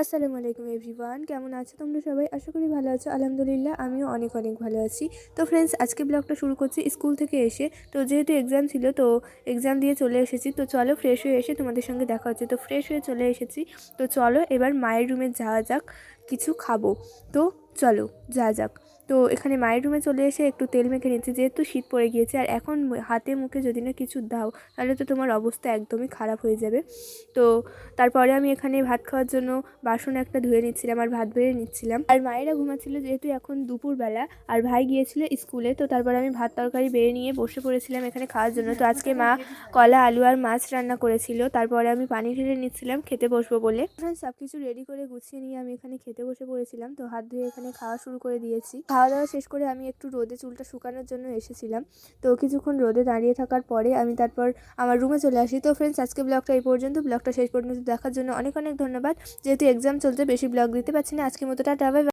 আসসালামু আলাইকুম এভরিওয়ান, কেমন আছো তোমরা সবাই? আশা করি ভালো আছো। আলহামদুলিল্লাহ, আমিও অনেক অনেক ভালো আছি। তো ফ্রেন্ডস আজকে ব্লগটা শুরু করছি স্কুল থেকে এসে। তো যেহেতু এক্সাম ছিল, তো এক্সাম দিয়ে চলে এসেছি। তো চলো ফ্রেশ হয়ে এসে তোমাদের সঙ্গে দেখা হচ্ছে। তো ফ্রেশ হয়ে চলে এসেছি। তো চলো এবার মায়ের রুমে যাওয়া যাক, কিছু খাব। তো চলো যা যাক। তো এখানে মায়ের রুমে চলে এসে একটু তেল মেখে নিচ্ছি যেহেতু শীত পড়ে গিয়েছে আর এখন হাতে মুখে যদি না কিছু দাও, তাহলে তো তোমার অবস্থা একদমই খারাপ হয়ে যাবে। তো তারপরে আমি এখানে ভাত খাওয়ার জন্য বাসন একটা ধুয়ে নিচ্ছিলাম আর ভাত বেড়ে নিচ্ছিলাম। আর মায়েরা ঘুমাচ্ছিল যেহেতু এখন দুপুরবেলা আর ভাই গিয়েছিল স্কুলে, তো তারপরে আমি ভাত তরকারি বেড়ে নিয়ে বসে পড়েছিলাম এখানে খাওয়ার জন্য। তো আজকে মা কলা, আলু আর মাছ রান্না করেছিল, তারপরে আমি পানি ঢেলে নিচ্ছিলাম খেতে বসবো বলে। সব কিছু রেডি করে গুছিয়ে নিয়ে আমি এখানে খেতে বসে পড়েছিলাম, তো হাত ধুয়ে এখানে খাওয়া শুরু করে দিয়েছি। খাওয়া দাওয়া শেষ করে আমি একটু রোদে চুলটা শুকানোর জন্য এসেছিলাম। তো কিছুক্ষণ রোদে দাঁড়িয়ে থাকার পরে আমি তারপর আমার রুমে চলে আসি। তো ফ্রেন্ডস আজকে ব্লগটা এই পর্যন্ত। ব্লগটা শেষ পর্যন্ত দেখার জন্য অনেক অনেক ধন্যবাদ। যেহেতু এক্সাম চলছে, বেশি ব্লগ দিতে পারছি না। আজকে মতো টাটা।